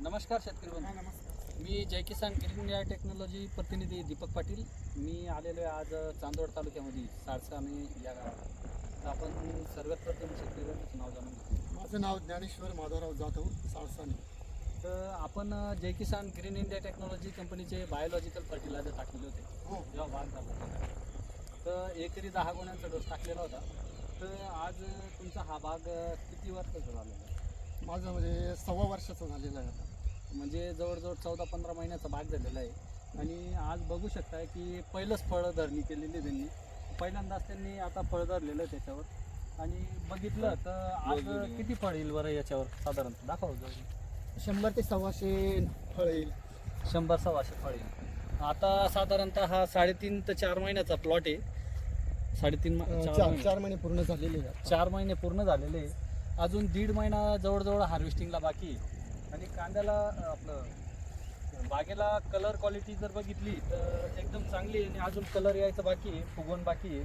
नमस्कार शेतकरी बंधू. नमस्कार. मी Jai Kisan green India technology प्रतिनिधी दीपक पाटील. मी आलेलो आहे आज चांदवड तालुक्यामध्ये सारसाने या गावात. तर आपण सर्वात प्रथम शेतकरी बंधूचं नाव जाणून घेऊ. माझं नाव ज्ञानेश्वर माधवराव जाधव साळसाने. तर आपण Jai Kisan green India technology कंपनीचे बायोलॉजिकल फर्टिलायझर टाकलेले होते. हो. जेव्हा भाग झाला. तर एकरी दहा गुण्यांचा डोस टाकलेला होता. तर आज तुमचा हा भाग किती वर्षाचा झालेला आहे? माझं म्हणजे सव्वा वर्षाचं झालेलं आहे आता. म्हणजे जवळजवळ चौदा पंधरा महिन्याचा भाग झालेला आहे. आणि आज बघू शकताय की पहिलंच फळ धरणी केलेली त्यांनी. पहिल्यांदाच त्यांनी आता फळ धरलेलं आहे त्याच्यावर. आणि बघितलं तर आज किती फळ येईल बरं याच्यावर साधारणतः? दाखव. शंभर ते सव्वाशे फळ येईल. शंभर सव्वाशे फळ येईल. आता साधारणतः हा साडेतीन ते चार महिन्याचा प्लॉट आहे. साडेतीन चार महिने. पूर्ण झालेले. चार महिने पूर्ण झालेले आहे. अजून दीड महिना जवळजवळ हार्वेस्टिंगला बाकी आहे. आणि कांद्याला आपलं बागेला कलर क्वालिटी जर बघितली तर एकदम चांगली आहे आणि अजून कलर यायचं बाकी आहे फुगवण बाकी आहे.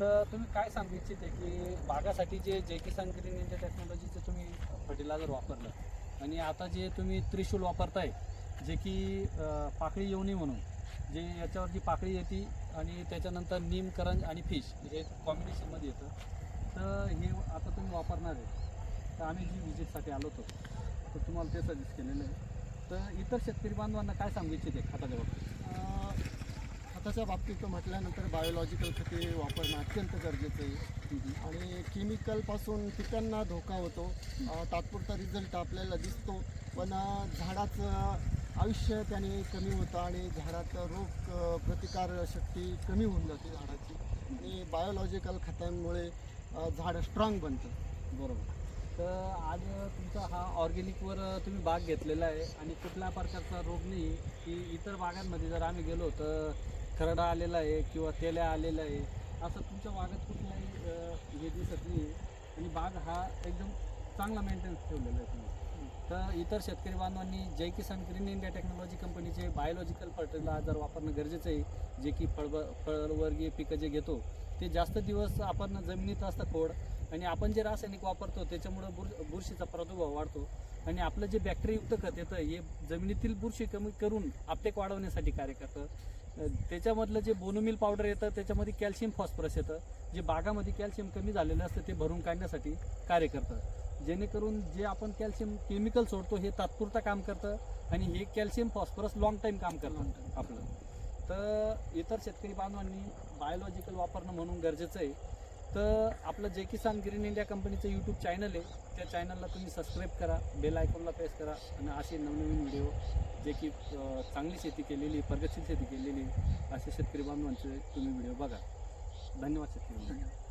तर तुम्ही काय सांगू इच्छिते की बागासाठी जे जे किसान ग्रीन इंडिया टेक्नॉलॉजीचं तुम्ही फर्टिलायझर वापरलं आणि आता जे तुम्ही त्रिशूल वापरताय जे की पाकळी येऊ नये म्हणून जे याच्यावर जी पाकळी येते आणि त्याच्यानंतर नीम करंज आणि फिश हे कॉम्बिनेशनमध्ये येतं. तर हे आता तुम्ही वापरणार आहे. तर आम्ही जी विजिटसाठी आलो होतो तर तुम्हाला ते सजेस्ट केलेलं आहे. तर इतर शेतकरी बांधवांना काय सांगू इच्छिते खताच्या बाबतीत? खताच्या बाबतीत म्हटल्यानंतर बायोलॉजिकल खते वापरणं अत्यंत गरजेचं आहे. आणि केमिकलपासून पिकांना धोका होतो. तात्पुरता रिझल्ट आपल्याला दिसतो. पण झाडाचं आयुष्य त्याने कमी होतं आणि झाडाचं रोग अं, प्रतिकार शक्ती कमी होऊन जाते झाडाची. आणि बायोलॉजिकल खतांमुळे झाड स्ट्रॉंग बनतं बरोबर. तर आज तुमचा हा ऑर्गेनिकवर तुम्ही बाग घेतलेला आहे आणि कुठल्या प्रकारचा रोग नाही की इतर बागांमध्ये जर आम्ही गेलो तर खरडा आलेला आहे किंवा तेल्या आलेला आहे असं तुमच्या बागात कुठलाही हे दिसत नाही. आणि बाग हा एकदम चांगला मेंटेनन्स ठेवलेला आहे तुम्ही. तर इतर शेतकरी बांधवांनी Jai Kisan green India technology कंपनीचे बायोलॉजिकल फर्टिलायझर वापरणं गरजेचं आहे जे की फळ फळवर्गीय पिकं जे घेतो ते जास्त दिवस आपण जमिनीत असतं खोड आणि आपण जे रासायनिक वापरतो त्याच्यामुळं बुर बुरशीचा प्रादुर्भाव वाढतो. आणि आपलं जे बॅक्टेरियायुक्त खत येतं हे जमिनीतील बुरशी कमी करून आपटेक वाढवण्यासाठी कार्य करतं. त्याच्यामधलं जे बोनोमिल पावडर येतं त्याच्यामध्ये कॅल्शियम फॉस्फरस येतं. जे बागामध्ये कॅल्शियम कमी झालेलं असतं ते भरून काढण्यासाठी कार्य करतं. जेणेकरून जे आपण कॅल्शियम केमिकल सोडतो हे तात्पुरता काम करतं आणि हे कॅल्शियम फॉस्फरस लॉंग टाईम काम करतं आपलं. तर इतर शेतकरी बांधवांनी बायोलॉजिकल वापरणं म्हणून गरजेचं आहे. तर आपलं जे किसान ग्रीन इंडिया कंपनीचं यूट्यूब चॅनल आहे त्या चॅनलला तुम्ही सबस्क्राईब करा बेल आयकॉनला प्रेस करा आणि असे नवनवीन व्हिडिओ जे की चांगली शेती केलेली प्रगतशील शेती केलेली असे शेतकरी बांधवांचे तुम्ही व्हिडिओ बघा. धन्यवाद शेतकरी